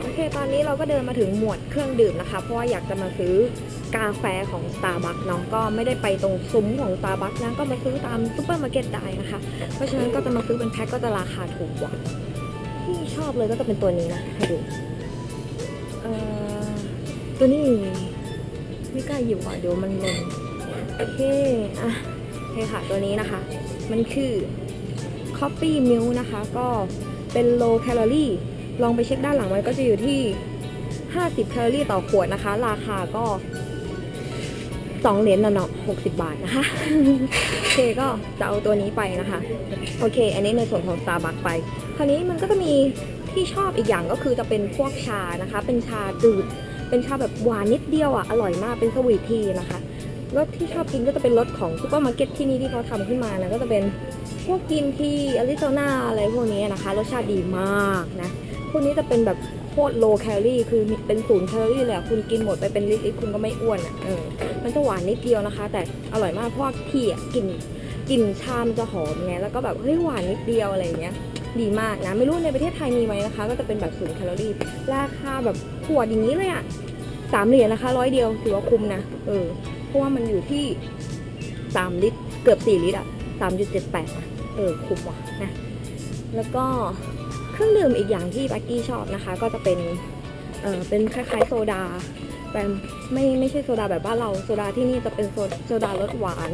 โอเคตอนนี้เราก็เดินมาถึงหมวดเครื่องดื่มนะคะ เพราะว่าอยากจะมาซื้อกาแฟของ Starbucks เนาะก็ไม่ได้ไปตรงซุ้มของ Starbucks นะก็มาซื้อตามซูเปอร์มาร์เก็ตได้นะคะ เพราะฉะนั้นก็จะมาซื้อเป็นแพ็คก็จะราคาถูกกว่า ที่ชอบเลยก็จะเป็นตัวนี้นะให้ดูเอ่อตัวนี้ไม่กล้าหยิบอะเดี๋ยวมันหล่นโอเคอะโอเคค่ะตัวนี้นะคะ มันคือ Coffee Milk นะคะ ก็เป็น low calorie ลองไปเช็คด้านหลังไว้ก็จะอยู่ที่ 50 แคลอรี่ต่อขวดนะคะ ราคาก็2เหรียญน่ะเนาะ60บาทนะคะ โอเคก็จะเอาตัวนี้ไปนะคะ โอเค อันนี้ในส่วนของ Starbucks ไป คราวนี้มันก็จะมีที่ชอบอีกอย่างก็คือจะเป็นพวกชานะคะ เป็นชาจืด เป็นชาแบบหวานนิดเดียวอะ อร่อยมาก เป็นสวีททีนะคะรสที่ชอบกินก็จะเป็นรสของซูเปอร์มาร์เก็ตที่นี่ที่เขาทำขึ้นมานะ ก็จะเป็นพวกกินที่อาริโซนาอะไรพวกนี้นะคะ รสชาติดีมากนะ วกนี้จะเป็นแบบโคตรโลแคลอรี่ คือเป็นศูนย์แคลอรี่เลยคุณกินหมดไปเป็นลิตรๆคุณก็ไม่อ้วนอะเออมันจะหวานนิดเดียวนะคะ แต่อร่อยมากเพราะที่อะกลิ่นกลิ่นชามจะหอมไงแล้วก็แบบเฮ้ยหวานนิดเดียวอะไรเงี้ยดีมากนะ ไม่รู้ในประเทศไทยมีไหมนะคะ ก็จะเป็นแบบศูนย์แคลอรี่ ราคาแบบขวดอย่างนี้เลยอะสามเหรียญนะคะร้อยเดียวถือว่าคุ้มนะเออเพราะว่ามันอยู่ที่สามลิตร เกือบสี่ลิตรอะสามจุดเจ็ดแปดะเออคุ้มว่ะนะแล้วก็ เครื่องดื่มอีกอย่างที่แบ็กกี้ชอบนะคะ ก็จะเป็นเออเป็นคล้ายๆโซดาแต่ไม่ไม่ใช่โซดาแบบบ้านเราโซดาที่นี่จะเป็นโซโซดารสหวาน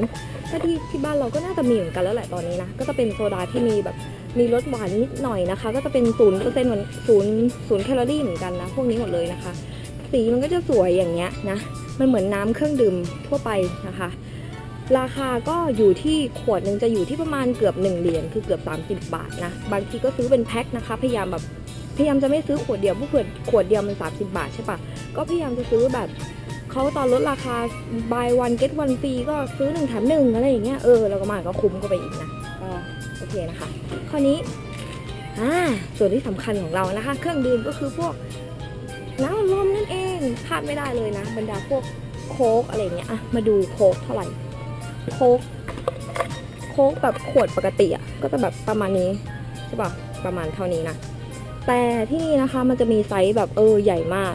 ถ้าที่ที่บ้านเราก็น่าจะมีเหมือนกันแล้วแหละตอนนี้นะก็จะเป็นโซดาที่มีแบบมีรสหวานนิดหน่อยนะคะ ก็จะเป็นศูนย์เปอร์เซ็นต์เหมือนศูนย์ศูนย์แคลอรี่เหมือนกันนะพวกนี้หมดเลยนะคะ สีมันก็จะสวยอย่างเงี้ยนะมันเหมือนน้ำเครื่องดื่มทั่วไปนะคะ ราคาก็อยู่ที่ขวดหนึ่งจะอยู่ที่ประมาณเกือบ 1 เหรียญคือเกือบ 30 บาทนะ บางทีก็ซื้อเป็นแพ็คนะคะ พยายามแบบพยายามจะไม่ซื้อขวดเดียวเพราะขวดขวดเดียวมัน 30 บาทใช่ปะก็พยายามจะซื้อแบบเขาตอนลดราคา buy one get one free ก็ซื้อหนึ่งแถมหนึ่งอะไรอย่างเงี้ยเออเราก็มาก็คุ้มก็ไปอีกนะก็โอเคนะคะ ข้อนี้อ่าส่วนที่สำคัญของเรานะคะ เครื่องดื่มก็คือพวกน้ำลมนั่นเองพลาดไม่ได้เลยนะบรรดาพวกโค้กอะไรเงี้ยอะมาดูโค้กเท่าไหร่ โค้กโค้กแบบขวดปกติอะก็จะแบบประมาณนี้ใช่ปะประมาณเท่านี้นะแต่ที่นี่นะคะมันจะมีไซส์แบบเออใหญ่มาก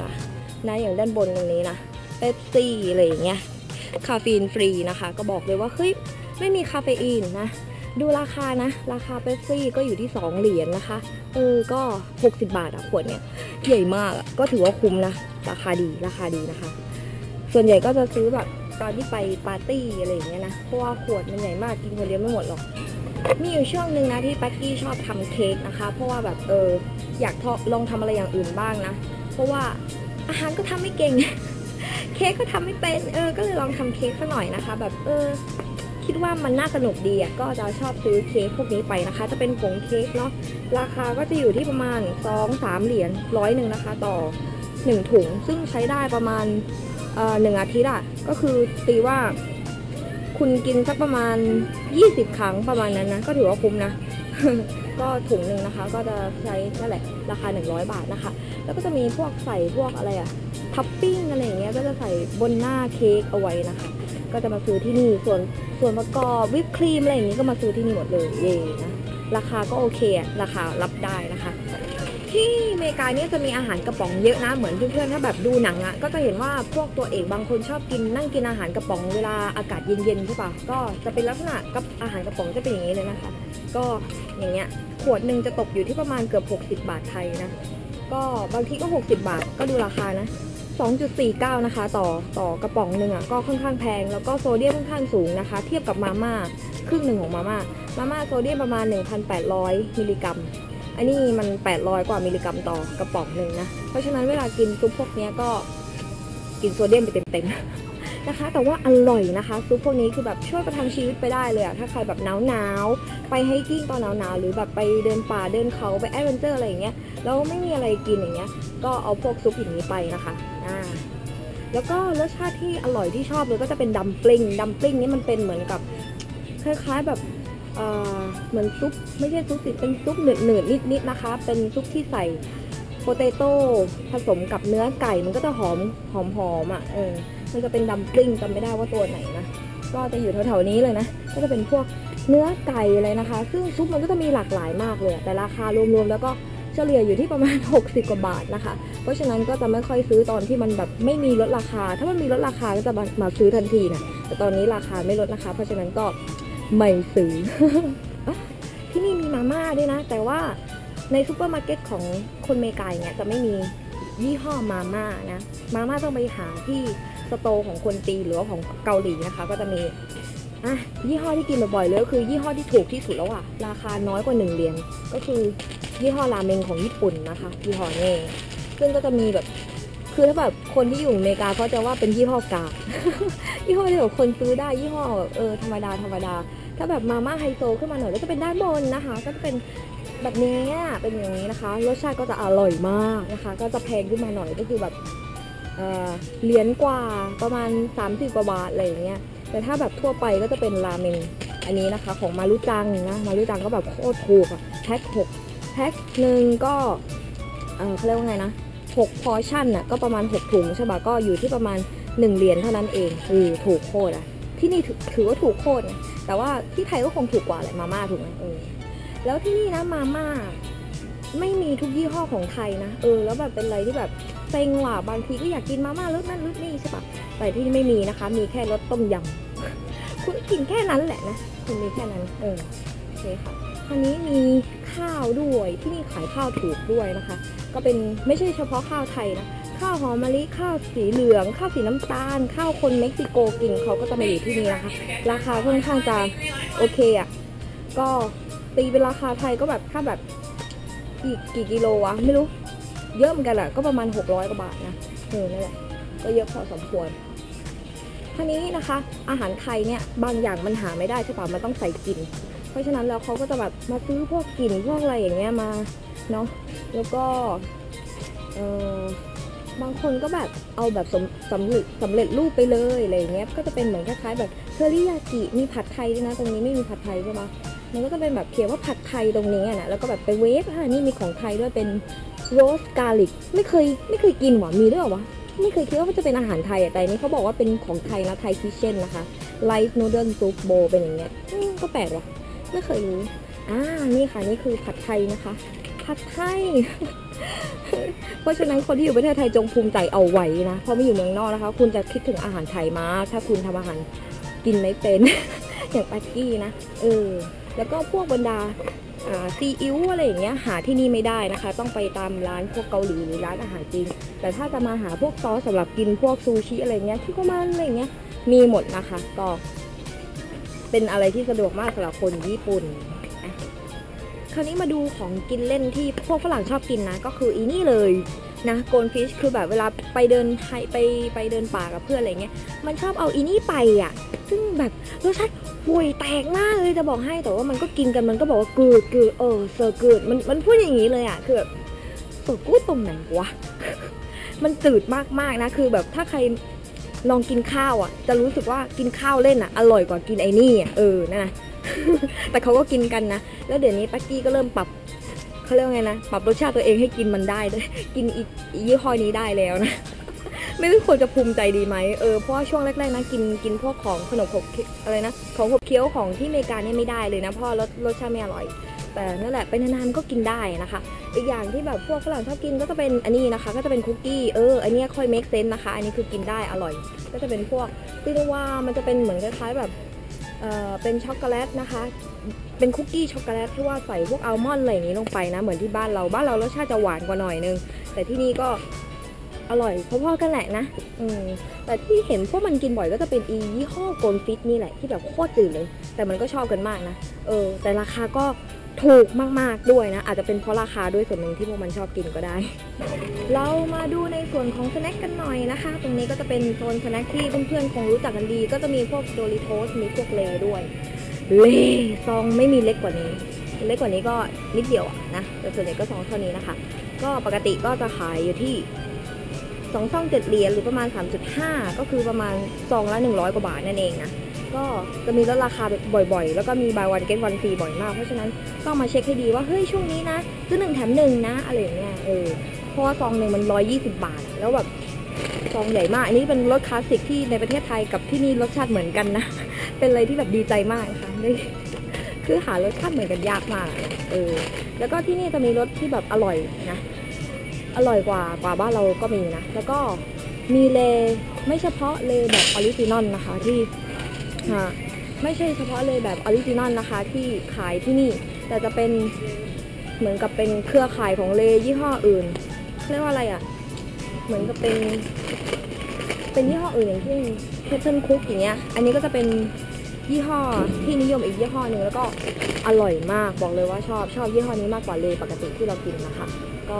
นะอย่างด้านบนตรงนี้นะเป๊ปซี่อะไรอย่างเงี้ยคาเฟอีนฟรีนะคะ ก็บอกเลยว่าเฮ้ยไม่มีคาเฟอีนนะ ดูราคานะ ราคาเป๊ปซี่ก็อยู่ที่ 2 เหรียญนะคะเออก็ 60 บาทอะขวดเนี่ยใหญ่มากก็ถือว่าคุ้มนะ ราคาดีราคาดีนะคะ ส่วนใหญ่ก็จะซื้อแบบ ตอนที่ไปปาร์ตี้อะไรอย่างเงี้ยนะ เพราะว่าขวดมันใหญ่มากกินคนเดียวไม่หมดหรอก มีอยู่ช่วงหนึ่งนะที่แป๊กกี้ชอบทำเค้กนะคะ เพราะว่าแบบเอออยากทลองทำอะไรอย่างอื่นบ้างนะ เพราะว่าอาหารก็ทำไม่เก่ง เค้กก็ทำไม่เป็น เออ ก็เลยลองทำเค้กสักหน่อยนะคะ แบบเออคิดว่ามันน่าสนุกดีอะก็จะชอบซื้อเค้กพวกนี้ไปนะคะ จะเป็นผงเค้กเนาะราคาก็จะอยู่ที่ประมาณ 2-3 เหรียญร้อยหนึ่งนะคะ ต่อ 1 ถุง ซึ่งใช้ได้ประมาณ หนึ่งอาทิตย์อะก็คือตีว่า คุณกินสักประมาณ 20 ครั้งประมาณนั้นนะก็ถือว่าคุ้มนะก็ถุงหนึ่งนะคะ ก็จะใช้นั่นแหละราคา 100 บาทนะคะ แล้วก็จะมีพวกใส่พวกอะไรอะท็อปปิ้งอะไรอย่างเงี้ยก็จะใส่บนหน้าเค้กเอาไว้นะคะ ก็จะมาซื้อที่นี่ส่วนส่วนประกอบวิปครีมอะไรอย่างงี้ก็มาซื้อที่นี่หมดเลยเย่นะราคาก็โอเคราคารับได้นะคะ ที่อเมริกาเนี่ยจะมีอาหารกระป๋องเยอะนะ เหมือนเพื่อนๆถ้าแบบดูหนังอะก็จะเห็นว่าพวกตัวเอกบางคนชอบกินนั่งกินอาหารกระป๋องเวลาอากาศเย็นๆใช่ปะก็จะเป็นลักษณะกับอาหารกระป๋องจะเป็นอย่างนี้เลยนะคะ ก็อย่างเงี้ยขวดหนึ่งจะตกอยู่ที่ประมาณเกือบ 60 บาทไทยนะ ก็บางทีก็ 60 บาทก็ดูราคานะ 2.49 นะคะ ต่อต่อกระป๋องหนึ่งอะก็ค่อนข้างแพง แล้วก็โซเดียมค่อนข้างสูงนะคะ เทียบกับมาม่าครึ่งหนึ่งของมาม่ามาม่าโซเดียมประมาณ 1,800 มิลลิกรัม อันนี้มัน 800 กว่ามิลลิกรัมต่อกระป๋องหนึ่งนะ เพราะฉะนั้นเวลากินซุปพวกนี้ก็กินโซเดียมไปเต็มๆนะคะ แต่ว่าอร่อยนะคะซุปพวกนี้คือแบบช่วยประทังชีวิตไปได้เลยอะถ้าใครแบบหนาวๆไปไฮกิ้งตอนหนาวๆหรือแบบไปเดินป่าเดินเขาไปแอดเวนเจอร์อะไรอย่างเงี้ยแล้วไม่มีอะไรกินอย่างเงี้ย ก็เอาพวกซุปอย่างนี้ไปนะคะอ่าแล้วก็รสชาติที่อร่อยที่ชอบเลยก็จะเป็นดัมปลิงดัมปลิงนี่มันเป็นเหมือนกับคล้ายๆแบบ เหมือนซุปไม่ใช่ซุปสิดเป็นซุปหนืดๆนิดๆนะคะ เป็นซุปที่ใส่โปเตโต้ผสมกับเนื้อไก่มันก็จะหอมหอมหอมๆอะเออมันจะเป็นดัมปลิงจำไม่ได้ว่าตัวไหนนะก็จะอยู่แถวๆนี้เลยนะก็จะเป็นพวกเนื้อไก่เลยนะคะ ซึ่งซุปมันก็จะมีหลากหลายมากเลย แต่ราคารวมๆแล้วก็เฉลี่ยอยู่ที่ประมาณ 60 กว่าบาทนะคะ เพราะฉะนั้นก็จะไม่ค่อยซื้อตอนที่มันแบบไม่มีลดราคา ถ้ามันมีลดราคาก็จะมาซื้อทันทีนะแต่ตอนนี้ราคาไม่ลดนะคะ เพราะฉะนั้นก็ ไม่ซื้อที่นี่มีมาม่าด้วยนะ แต่ว่าในซูเปอร์มาร์เก็ตของคนเมกาอย่างเงี้ยจะไม่มียี่ห้อมาม่านะ มาม่าต้องไปหาที่สโตของคนจีนหรือว่าของเกาหลีนะคะ ก็จะมีอะยี่ห้อที่กินบ่อยๆเลยก็คือยี่ห้อที่ถูกที่สุดแล้วอะราคาน้อยกว่าหนึ่งเหรียญก็คือยี่ห้อราเมงของญี่ปุ่นนะคะยี่ห้อนี้ซึ่งก็จะมีแบบ คือถ้าแบบคนที่อยู่อเมริกาเขาจะว่าเป็นยี่ห้อกายี่ห้อที่แบบคนซื้อได้ยี่ห้อเออธรรมดาธรรมดา ถ้าแบบมาม่าไฮโซขึ้นมาหน่อยก็จะเป็นด้านบนนะคะ ก็จะเป็นแบบนี้เป็นอย่างนี้นะคะ รสชาติก็จะอร่อยมากนะคะ ก็จะแพงขึ้นมาหน่อยก็คือแบบเออเหรียญกว่าประมาณ30กว่าบาทอะไรอย่างเงี้ยแต่ถ้าแบบทั่วไปก็จะเป็นราเมงอันนี้นะคะ ของมารุจังนะมารุจังก็แบบโคตรถูกอะแพ็คหกแพ็คหนึ่งก็เออเขาเรียกว่าไงนะ หกพอชั่นน่ะก็ประมาณหกถุงใช่ปะก็อยู่ที่ประมาณหนึ่งเหรียญเท่านั้นเองเออถูกโคตรอะที่นี่ถือถือว่าถูกโคตรนะแต่ว่าที่ไทยก็คงถูกกว่าแหละมาม่าถูกไหมเออแล้วที่นี่นะมาม่าไม่มีทุกยี่ห้อของไทยนะเออแล้วแบบเป็นอะไรที่แบบเซ็งว่ะบางทีก็อยากกินมาม่ารสนั่นรสนี่ใช่ปะแต่ที่นี่ไม่มีนะคะ มีแค่รสต้มยำคุณกินแค่นั้นแหละนะคุณมีแค่นั้นเออโอเคค่ะ คราวนี้มีข้าวด้วยที่นี่ขายข้าวถูกด้วยนะคะ ก็เป็นไม่ใช่เฉพาะข้าวไทยนะข้าวหอมมะลิข้าวสีเหลือง ข้าวสีน้ำตาล ข้าวคนเม็กซิโกกินเขาก็จะมาอยู่ที่นี่นะคะ ราคาค่อนข้างจะโอเคอะ่ะก็ตีเป็นราคาไทยก็แบบถ้าแบบกี่กี่กิโลวะไม่รู้เยอะเหมือนกันแหละก็ประมาณ 600กว่าบาทนะเออนั่นแหละก็เยอะพอสมควรทีนี้นะคะ อาหารไทยเนี่ยบางอย่างมันหาไม่ได้ใช่ปะมันต้องใส่กลิ่น ราะฉะนั้นแล้วเขาก็จะแบบมาซื้อพวกกลิ่นพวกอะไรอย่างเงี้ยมาเนาะแล้วก็เออบางคนก็แบบเอาแบบสำสำเร็จสำเร็จรูปไปเลยอะไรอย่างเงี้ยก็จะเป็นเหมือนคล้ายๆแบบเทอริยากิมีผัดไทยด้วยนะ ตรงนี้ไม่มีผัดไทยใช่ปะมันก็จะเป็นแบบเขียนว่าผัดไทยตรงนี้นะแล้วก็แบบไปเวฟอะนี่มีของไทยด้วยเป็นโรสกาลิกไม่เคยไม่เคยกินหวะมีด้วยเหรอวะไม่เคยคิดว่ามันจะเป็นอาหารไทยอะแต่นี้เขาบอกว่าเป็นของไทยนะไทยคิเช่นนะคะไลฟ์นูเดิลซุปโบเป็นอย่างเงี้ยก็แปลกว่ะ ไม่เคยรู้อ่านี่ค่ะนี่คือผัดไทยนะคะ ผัดไทย เพราะฉะนั้นคนที่อยู่ประเทศไทยจงภูมิใจเอาไว้นะเพราะไม่อยู่เมืองนอกนะคะ คุณจะคิดถึงอาหารไทยมากถ้าคุณทำอาหารกินไม่เป็นอย่างปักกี้นะเออแล้วก็พวกบรรดาอ่าซีอิ๊วอะไรอย่างเงี้ยหาที่นี่ไม่ได้นะคะ ต้องไปตามร้านพวกเกาหลีหรือร้านอาหารจีนแต่ถ้าจะมาหาพวกซอสสำหรับกินพวกซูชิอะไรเงี้ยที่ก็มันอะไรเงี้ยมีหมดนะคะก็ เป็นอะไรที่สะดวกมากสำหรับคนญี่ปุ่น คราวนี้มาดูของกินเล่นที่พวกฝรั่งชอบกินนะ ก็คืออีนี่เลยนะโกนฟิชคือแบบเวลาไปเดินไฮไปไปเดินป่ากับเพื่อนอะไรเงี้ยมันชอบเอาอีนี่ไปอะ ซึ่งแบบรสชาติห่วยแตกมากเลยจะบอกให้แต่ว่ามันก็กินกันมันก็บอกว่ากูดกูดเออเซอร์กูดมันมันพูดอย่างนี้เลยอะคือแบบเซอกูดตรงไหนวะมันจืดมากๆนะคือแบบถ้าใคร ลองกินข้าวอะ จะรู้สึกว่ากินข้าวเล่นอะอร่อยกว่ากินไอ้นี่อะเออนั่นนะแต่เขาก็กินกันนะ แล้วเดี๋ยวนี้ตักกี้ก็เริ่มปรับเขาเรียกว่าไงนะปรับรสชาติตัวเองให้กินมันได้ด้วยกินอีกยี่ห้อนี้ได้แล้วนะไม่รู้ควรจะภูมิใจดีไหมเออเพราะว่าช่วงแรกๆนะกินกินพวกของขนมขบอะไรนะของขบเคี้ยวของที่อเมริกาเนี่ยไม่ได้เลยนะเพราะรสรสชาติไม่อร่อย แต่นั่นแหละไปนานๆก็กินได้นะคะ อีกอย่างที่แบบพวกฝรั่งชอบกินก็จะเป็นอันนี้นะคะ ก็จะเป็นคุกกี้เอออันนี้ค่อย make sense นะคะ อันนี้คือกินได้อร่อย ก็จะเป็นพวกซินว่ามันจะเป็นเหมือนคล้ายๆแบบเออเป็นช็อกโกแลตนะคะ เป็นคุกกี้ช็อกโกแลตที่ว่าใส่พวกอัลมอนด์อะไรอย่างนี้ลงไปนะ เหมือนที่บ้านเราบ้านเรารสชาติจะหวานกว่าหน่อยนึง แต่ที่นี่ก็อร่อยพอๆกันแหละนะ อืม แต่ที่เห็นพวกมันกินบ่อยก็จะเป็นอียี่ห้อโกลฟิตนี่แหละที่แบบโคตรจืดเลย แต่มันก็ชอบกันมากนะ เออ แต่ราคาก็ ถูกมาก ๆ ด้วยนะ อาจจะเป็นเพราะราคาด้วยส่วนหนึ่งที่พวกมันชอบกินก็ได้ เรามาดูในส่วนของสแน็คกันหน่อยนะคะ ตรงนี้ก็จะเป็นโซนสแน็คที่เพื่อนๆคงรู้จักกันดี ก็จะมีพวกโดริโทสมีพวกเลด้วย เลซองไม่มีเล็กกว่านี้ เล็กกว่านี้ก็นิดเดียวนะแต่ส่วนใหญ่ก็ซองเท่านี้นะคะ ก็ปกติก็จะขายอยู่ที่สองซองเจ็ดเหรียญหรือประมาณ 3.5 ก็คือประมาณซองละ100 กว่าบาทนั่นเองนะ ก็จะมีลดราคาบ่อยๆ แล้วก็มี buy one get one free บ่อยมาก เพราะฉะนั้นต้องมาเช็คให้ดีว่าเฮ้ยช่วงนี้นะซื้อหนึ่งแถมหนึ่งนะอะไรอย่างเงี้ยเออเพราะว่าซองหนึ่งมัน120บาท แล้วแบบซองใหญ่มาก อันนี้เป็นรสคลาสสิกที่ในประเทศไทยกับที่นี่รสชาติเหมือนกันนะ เป็นอะไรที่แบบดีใจมากนะคะได้คือหารสชาติเหมือนกันยากมากเออแล้วก็ที่นี่จะมีรสที่แบบอร่อยนะอร่อยกว่ากว่าบ้านเราก็มีนะ แล้วก็มีเลไม่เฉพาะเลแบบออริจินอลนะคะที่ อ่าไม่ใช่เฉพาะเลยแบบออริจินอลนะคะที่ขายที่นี่ แต่จะเป็นเหมือนกับเป็นเครือข่ายของเลยี่ห้ออื่นเรียกว่าอะไรอะ่ะ เหมือนกับเป็น เป็นยี่ห้ออื่นอย่างเช่นเพชรคุกอย่างเงี้ย อันนี้ก็จะเป็นยี่ห้อที่นิยมอีกยี่ห้อหนึ่งแล้วก็อร่อยมากบอกเลยว่าชอบชอบยี่ห้อนี้มากกว่าเลยปกติที่เรากินนะคะ ก็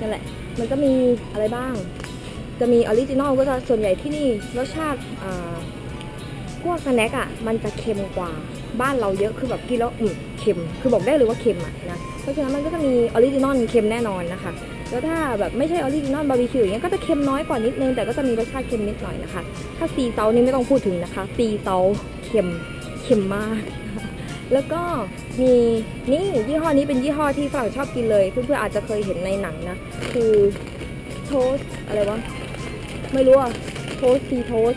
นั่นแหละ มันก็มีอะไรบ้าง จะมีออริจินอลก็จะส่วนใหญ่ที่นี่รสชาติอ่า พวกสแน็คอะมันจะเค็มกว่าบ้านเราเยอะคือแบบกินแล้วอืมเค็ม คือบอกได้เลยว่าเค็มอะนะเพราะฉะนั้นมันก็จะมีออริจินอลเค็มแน่นอนนะคะแล้วถ้าแบบไม่ใช่ออริจินอลบาร์บีคิวอย่างเงี้ยก็จะเค็มน้อยกว่านิดนึงแต่ก็จะมีรสชาติเค็มนิดหน่อยนะคะ ถ้าซีเซานี่ไม่ต้องพูดถึงนะคะซีเซาเค็มเค็มมากแล้วก็มีนี่ยี่ห้อนี้เป็นยี่ห้อที่ฝรั่งชอบกินเลยเพื่อนๆอาจจะเคยเห็นในหนังนะ คือโทสอะไรวะไม่รู้อะโทสซีโทส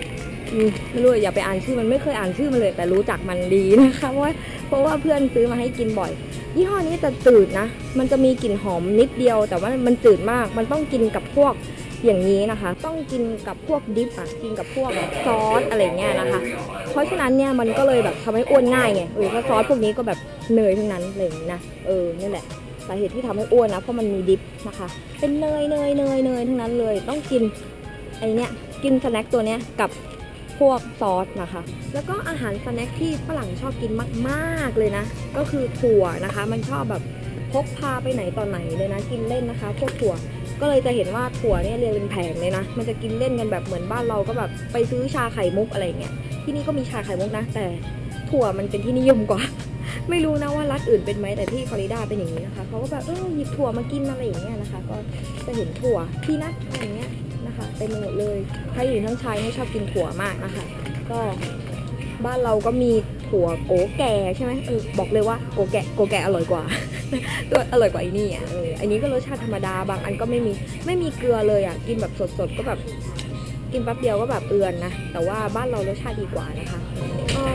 ไม่รู้อะอย่าไปอ่านชื่อมันไม่เคยอ่านชื่อมันเลย แต่รู้จักมันดีนะคะเพราะว่าเพราะว่าเพื่อนซื้อมาให้กินบ่อย ยี่ห้อนี้จะจืดนะ มันจะมีกลิ่นหอมนิดเดียว แต่ว่ามันจืดมาก มันต้องกินกับพวกอย่างนี้นะคะ ต้องกินกับพวกดิปอะกินกับพวกซอสอะไรเงี้ยนะคะ เพราะฉะนั้นเนี่ยมันก็เลยแบบทำให้อ้วนง่ายไงเออเพราะซอสพวกนี้ก็แบบเนยทั้งนั้นอะไรอย่างนี้นะเออนี่แหละสาเหตุที่ทำให้อ้วนนะเพราะมันมีดิปนะคะ เป็นเนยเนยเนยเนยทั้งนั้นเลย ต้องกินไอเนี้ยกินสแน็คตัวเนี้ยกับ พวกซอสนะคะ แล้วก็อาหารสแน็คที่ฝรั่งชอบกินมากๆเลยนะ ก็คือถั่วนะคะ มันชอบแบบพกพาไปไหนต่อไหนเลยนะ กินเล่นนะคะ พวกถั่ว ก็เลยจะเห็นว่าถั่วเนี่ยเรียงเป็นแผงเลยนะ มันจะกินเล่นกันแบบเหมือนบ้านเราก็แบบไปซื้อชาไข่มุกอะไรเงี้ย ที่นี่ก็มีชาไข่มุกนะ แต่ถั่วมันเป็นที่นิยมกว่า ไม่รู้นะว่ารัฐอื่นเป็นไหมแต่ที่ฟลอริดาเป็นอย่างนี้นะคะเขาก็แบบเออหยิบถั่วมากินอะไรอย่างเงี้ยนะคะ ก็จะเห็นถั่วพีนัทอะไรเงี้ย นะคะเต็มไปหมดเลยใครหญิงทั้งชายไม่ชอบกินถั่วมากนะคะ ก็บ้านเราก็มีถั่วโกแก่ใช่ไหมเออบอกเลยว่าโกแก่โกแก่อร่อยกว่าตัวอร่อยกว่าไอ้นี่อะเอออันนี้ก็รสชาติธรรมดาบางอันก็ไม่มีไม่มีเกลือเลยอะกินแบบสดๆก็แบบกินแป๊บเดียวก็แบบเอือนนะแต่ว่าบ้านเรารสชาติดีกว่านะคะ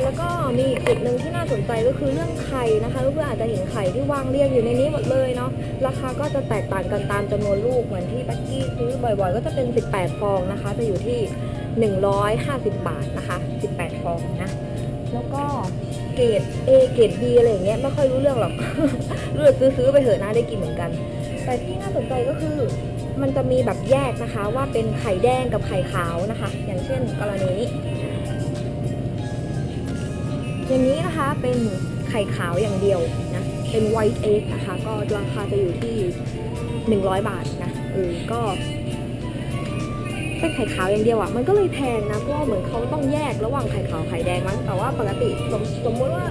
แล้วก็มีอีกจุดหนึ่งที่น่าสนใจก็คือเรื่องไข่นะคะเพื่อนอาจจะเห็นไข่ที่วางเรียงอยู่ในนี้หมดเลยเนาะราคาก็จะแตกต่างกันตามจำนวนลูกเหมือนที่บ็กกี้ซื้อบ่อยๆ ก็จะเป็น 18 ฟองนะคะ จะอยู่ที่ 150 บาทนะคะ 18 ฟองนะแล้วก็เกรด A เกรด B อะไรอย่างเงี้ยไม่ค่อยรู้เรื่องหรอกรู้แต่ซื้อๆไปเถอะนะได้กินเหมือนกัน แต่ที่น่าสนใจก็คือมันจะมีแบบแยกนะคะว่าเป็นไข่แดงกับไข่ขาวนะคะ อย่างเช่นกรณีนี้ อย่างนี้นะคะเป็นไข่ขาวอย่างเดียวนะเป็น white egg นะคะ ก็ราคาจะอยู่ที่ 100 บาทนะเออก็เป็นไข่ขาวอย่างเดียวอะ่ะมันก็เลยแพงนะเพราะว่าเหมือนเขาต้องแยกระหว่างไข่ขาวไข่แดงมั้งแต่ว่าปกติสมสมมติว่า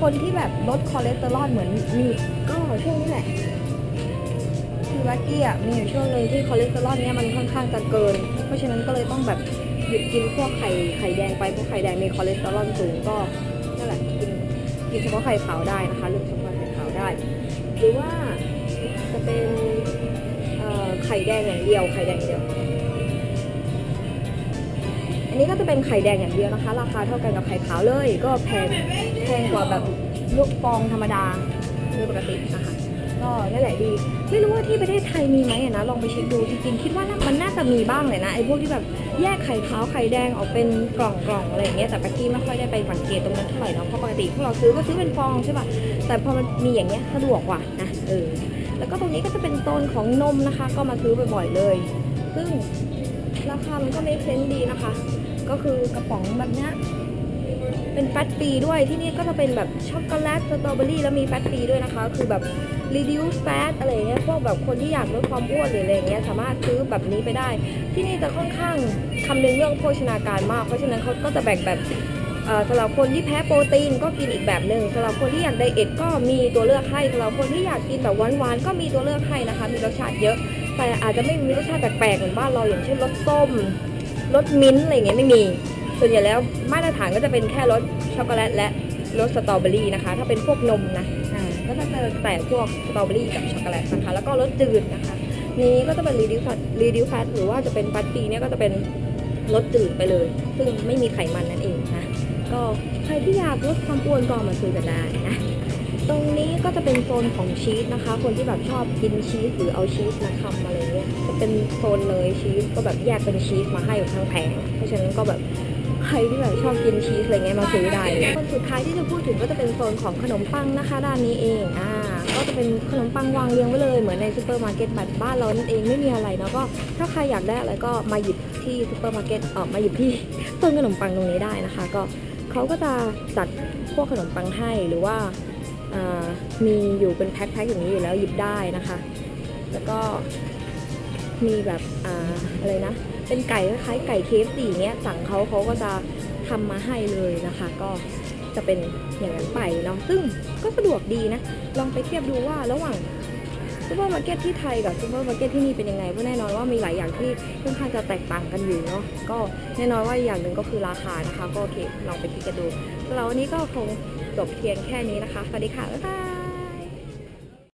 คนที่แบบลดคอเลสเตอรอลเหมือนมีก็ช่วงนี้แหละคือวักกี้อะมีอยู่ช่วงหนึ่งที่คอเลสเตอรอลเนี่ยมันค่อนข้างจะเกิน เพราะฉะนั้นก็เลยต้องแบบหยุดกินพวกไข่ไข่แดงไปเพราะไข่แดงมีคอเลสเตอรอลสูงก็ กินเฉพาะไข่ขาวได้นะคะเลือกเฉพาะไข่ขาวได้ หรือว่าจะเป็นไข่แดงอย่างเดียวไข่แดงอย่างเดียว อันนี้ก็จะเป็นไข่แดงอย่างเดียวนะคะ ราคาเท่ากันกับไข่ขาวเลย ก็แพงแพงกว่าแบบลูกฟองธรรมดาโดยปกตินะคะก็นั่นแหละดี ไม่รู้ว่าที่ประเทศ ไทยมีไหมอะนะลองไปเช็คดูจริงๆคิดว่ามันน่าจะมีบ้างเลยนะไอ้พวกที่แบบแยกไข่ขาวไข่แดงออกเป็นกล่องกล่องๆอะไรอย่างเงี้ยแต่ปกกี้ไม่ค่อยได้ไปสังเกตตรงนั้นเท่าไหร่เนาะเพราะปกติพวกเราซื้อก็ซื้อเป็นฟองใช่ป่ะแต่พอมันมีอย่างเงี้ยสะดวกกว่านะเออแล้วก็ตรงนี้ก็จะเป็นโซนของนมนะคะ ก็มาซื้อบ่อยๆเลย ซึ่งราคามันก็ไม่เซนดีนะคะ ก็คือกระป๋องแบบเนี้ย เป็นแฟตฟรีด้วยที่นี่ก็จะเป็นแบบช็อกโกแลตสตรอเบอรี่แล้วมีแฟตฟรีด้วยนะคะ คือแบบ reduce fat อะไรเงี้ยพวกแบบคนที่อยากลดความอ้วนหรืออะไรเงี้ยสามารถซื้อแบบนี้ไปได้ ที่นี่จะค่อนข้างคำนึงเรื่องโภชนาการมาก เพราะฉะนั้นเขาก็จะแบ่งแบบเอ่อสำหรับคนที่แพ้โปรตีนก็กินอีกแบบหนึ่งสำหรับคนที่อยากไดเอทก็มีตัวเลือกให้สำหรับคนที่อยากกินแบบหวานๆก็มีตัวเลือกให้นะคะ มีรสชาติเยอะ แต่อาจจะไม่มีรสชาติแปลกๆเหมือนบ้านเราอย่างเช่นรสส้มรสมิ้นท์อะไรเงี้ยไม่มี ส่วนใหญ่แล้วมาตรฐานก็จะเป็นแค่รสช็อกโกแลตและรสสตรอเบอรี่นะคะ ถ้าเป็นพวกนมนะอ่าก็จะเจอแต่พวกสตรอเบอรี่กับช็อกโกแลตนะคะ แล้วก็รสจืดนะคะ นี้ก็จะเป็นรีดิวฟัตรีดิวฟัตหรือว่าจะเป็นฟัตปีเนี่ยก็จะเป็นรสจืดไปเลย ซึ่งไม่มีไขมันนั่นเองนะ ก็ใครที่อยากลดความอ้วนก็มาซื้อกันได้นะ ตรงนี้ก็จะเป็นโซนของชีสนะคะ คนที่แบบชอบกินชีสหรือเอาชีสมาทำอะไรเงี้ยจะเป็นโซนเนยชีสก็แบบแยกเป็นชีสมาให้อยู่ข้างแผงเพราะฉะนั้นก็แบบ ใครที่แบบชอบกินชีสอะไรเงี้ยมาซื้อได้คนสุดท้ายที่จะพูดถึงก็จะเป็นโซนของขนมปังนะคะด้านนี้เองอ่าก็จะเป็นขนมปังวางเรียงไว้เลยเหมือนในซูเปอร์มาร์เก็ตแบบบ้านเรานั่นเองไม่มีอะไรเนาะก็ถ้าใครอยากได้อะไรก็มาหยิบที่ซูเปอร์มาร์เก็ตเออมาหยิบที่โซนขนมปังตรงนี้ได้นะคะ ก็เขาก็จะจัดพวกขนมปังให้หรือว่ามีอยู่เป็นแพ็คๆอย่างนี้อยู่แล้วหยิบได้นะคะ แล้วก็ มีแบบอ่าอะไรนะ เป็นไก่คล้ายไก่เคฟสีเนี้ยสั่งเขาเขาก็จะทำมาให้เลยนะคะ ก็จะเป็นอย่างนั้นไปเนาะซึ่งก็สะดวกดีนะ ลองไปเทียบดูว่าระหว่างซูเปอร์มาร์เก็ตที่ไทยกับซูเปอร์มาร์เก็ตที่นี่เป็นยังไงเพราะแน่นอนว่ามีหลายอย่างที่ค่อนข้างจะแตกต่างกันอยู่เนาะก็แน่นอนว่าอย่างหนึ่งก็คือราคานะคะ ก็โอเคลองไปคิดกันดูสำหรับวันนี้ก็คงจบเพียงแค่นี้นะคะสวัสดีค่ะบ๊ายบาย